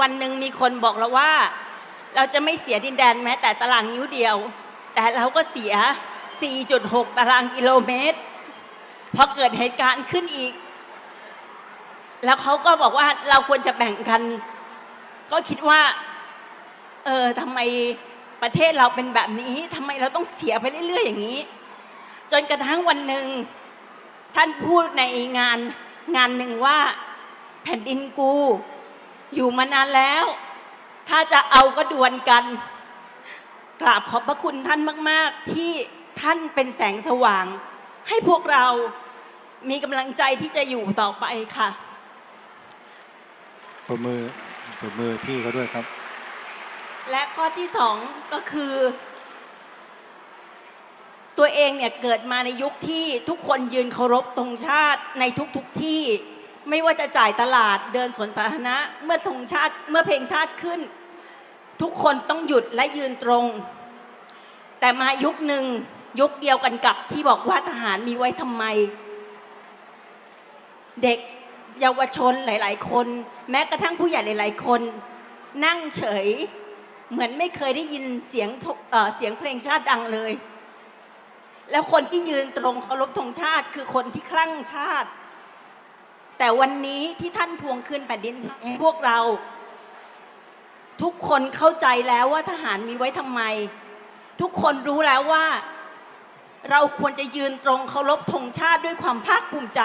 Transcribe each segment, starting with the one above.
วันหนึ่งมีคนบอกเราว่า เราจะไม่เสียดินแดนแม้แต่ตารางนิ้วเดียว แต่เราก็เสีย 4.6 ตารางกิโลเมตรพอเกิดเหตุการณ์ขึ้นอีก แล้วเขาก็บอกว่าเราควรจะแบ่งกัน ก็คิดว่า เออทำไมประเทศเราเป็นแบบนี้ทำไมเราต้องเสียไปเรื่อย ๆ อย่างนี้ จนกระทั่งวันหนึ่งท่านพูดในงานงานหนึ่งว่า แผ่นดินกู อยู่มานานแล้ว ถ้าจะเอาก็ดวลกัน กราบขอบพระคุณท่านมาก ๆ ที่ท่านเป็นแสงสว่าง ให้พวกเรามีกำลังใจที่จะอยู่ต่อไปค่ะปรบมือปรบมือพี่เขาด้วยครับ และข้อที่สองก็คือ ตัวเองเนี่ยเกิดมาในยุคที่ทุกคนยืนเคารพธงชาติในทุกๆทที่ ไม่ว่าจะจ่ายตลาดเดินสวนสาธารณะเมื่อธงชาติเมื่อเพลงชาติขึ้น ทุกคนต้องหยุดและยืนตรง แต่มายุคหนึ่งยุคเดียวกันกับที่บอกว่าทหารมีไว้ทำไม เด็กเยาวชนหลาย ๆ คน แม้กระทั่งผู้ใหญ่หลาย ๆ คน นั่งเฉย เหมือนไม่เคยได้ยินเสียงเเสียงเพลงชาติดังเลย แล้วคนที่ยืนตรงเคารพธงชาติ คือคนที่คลั่งชาติ แต่วันนี้ที่ท่านทวงคืนแผ่นดินให้พวกเรา ทุกคนเข้าใจแล้วว่าทหารมีไว้ทำไม ทุกคนรู้แล้วว่า เราควรจะยืนตรงเคารพธงชาติด้วยความภาคภูมิใจ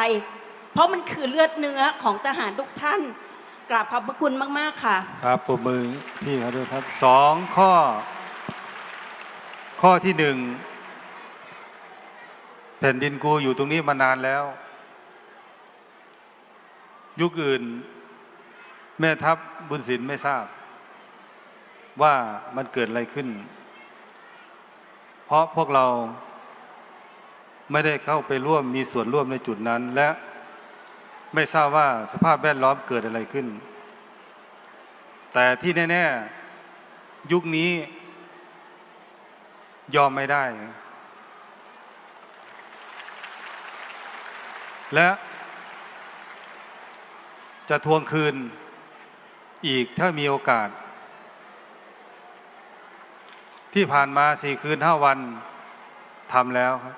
เพราะมันคือเลือดเนื้อของทหารทุกท่าน กราบขอบพระคุณมาก ๆ ค่ะ ครับปรบมือพี่เขาด้วยครับสองข้อ ข้อที่หนึ่งแผ่นดินกูอยู่ตรงนี้มานานแล้ว ยุคอื่น แม่ทัพบุญศิลไม่ทราบ ว่ามันเกิดอะไรขึ้น เพราะพวกเราไม่ได้เข้าไปร่วมมีส่วนร่วมในจุดนั้น และไม่ทราบว่าสภาพแวดล้อมเกิดอะไรขึ้น แต่ที่แน่ ๆ ยุคนี้ยอมไม่ได้ และ จะทวงคืนอีกถ้ามีโอกาส ที่ผ่านมาสี่คืนห้าวันทำแล้วครับ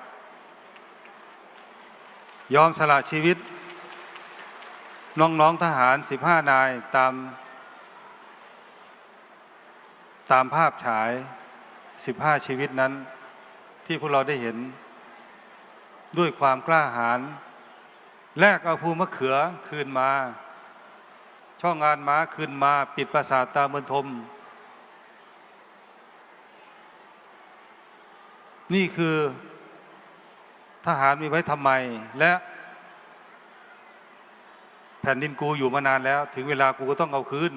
ยอมสละชีวิต น้อง ๆ ทหาร15นายตาม ตามภาพฉาย15ชีวิตนั้น ที่พวกเราได้เห็น ด้วยความกล้าหาญแลกเอาภูมะเขือคืนมา ช่องงานม้าคืนมาปิดปราสาทตาเมือนทม นี่คือทหารมีไว้ทำไม และแผ่นดินกูอยู่มานานแล้ว ถึงเวลากูก็ต้องเอาคืน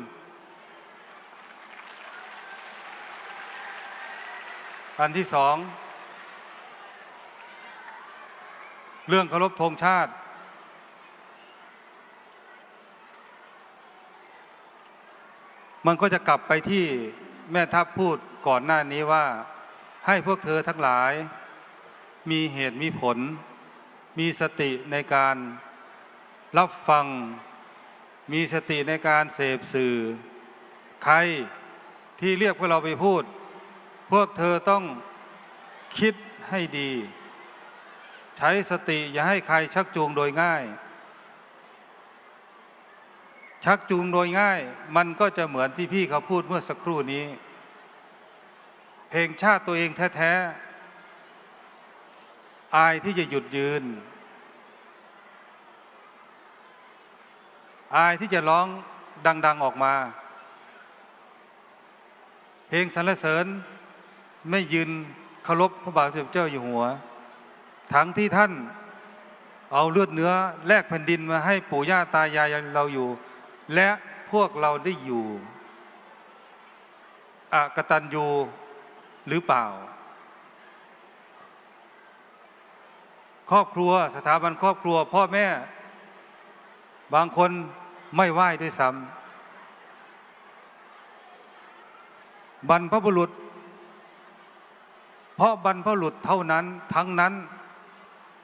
อันที่สอง เรื่องเคารพธงชาติ มันก็จะกลับไปที่แม่ทัพพูดก่อนหน้านี้ว่า ให้พวกเธอทั้งหลาย มีเหตุมีผล มีสติในการรับฟัง มีสติในการเสพสื่อ ใครที่เรียกพวกเราไปพูด พวกเธอต้องคิดให้ดี ใช้สติอย่าให้ใครชักจูงโดยง่าย ชักจูงโดยง่าย มันก็จะเหมือนที่พี่เขาพูดเมื่อสักครู่นี้ เพลงชาติตัวเองแท้ๆอายที่จะหยุดยืน อายที่จะร้องดัง ๆออกมา เพลงสรรเสริญไม่ยืนเคารพพระบาทสมเด็จเจ้าอยู่หัว ทั้งที่ท่านเอาเลือดเนื้อแลกแผ่นดินมาให้ปู่ย่าตายายเราอยู่ และพวกเราได้อยู่อากตันยูหรือเปล่า ครอบครัวสถาบันครอบครัว พ่อแม่ บางคนไม่ไหว้ด้วยซ้ำบรรพบุรุษ เพราะบรรพบุรุษเท่านั้นทั้งนั้น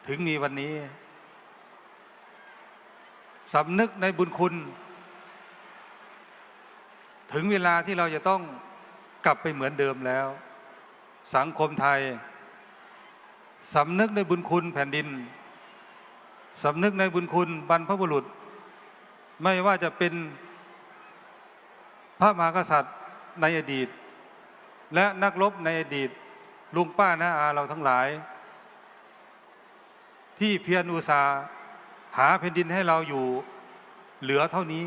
ถึงมีวันนี้สำนึกในบุญคุณ ถึงเวลาที่เราจะต้องกลับไปเหมือนเดิมแล้ว สังคมไทยสำนึกในบุญคุณแผ่นดินสำนึกในบุญคุณบรรพบุรุษ ไม่ว่าจะเป็นพระมหากษัตริย์ในอดีต และนักรบในอดีตลุงป้าน้าอาเราทั้งหลาย ที่เพียรอุตสาห์หาแผ่นดินให้เราอยู่เหลือเท่านี้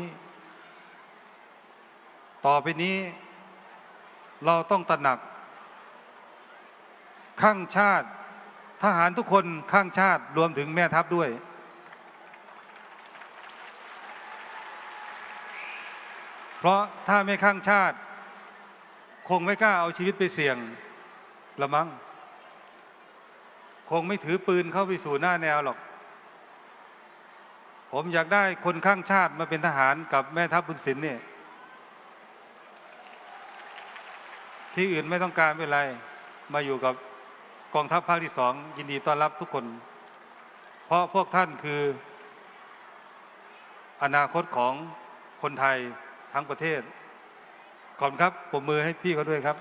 ต่อไปนี้ เราต้องตระหนัก ข้างชาติ ทหารทุกคนข้างชาติรวมถึงแม่ทัพด้วย เพราะถ้าไม่ข้างชาติ คงไม่กล้าเอาชีวิตไปเสี่ยงละมั้งคงไม่ถือปืนเข้าไปสู่หน้าแนวหรอก ผมอยากได้คนข้างชาติมาเป็นทหารกับแม่ทัพบุญสินเนี่ย ที่อื่นไม่ต้องการไม่เป็นไร มาอยู่กับกองทัพภาคที่สองยินดีต้อนรับทุกคน เพราะพวกท่านคือ อนาคตของคนไทยทั้งประเทศ ขอบคุณครับผมมือให้พี่เขาด้วยครับ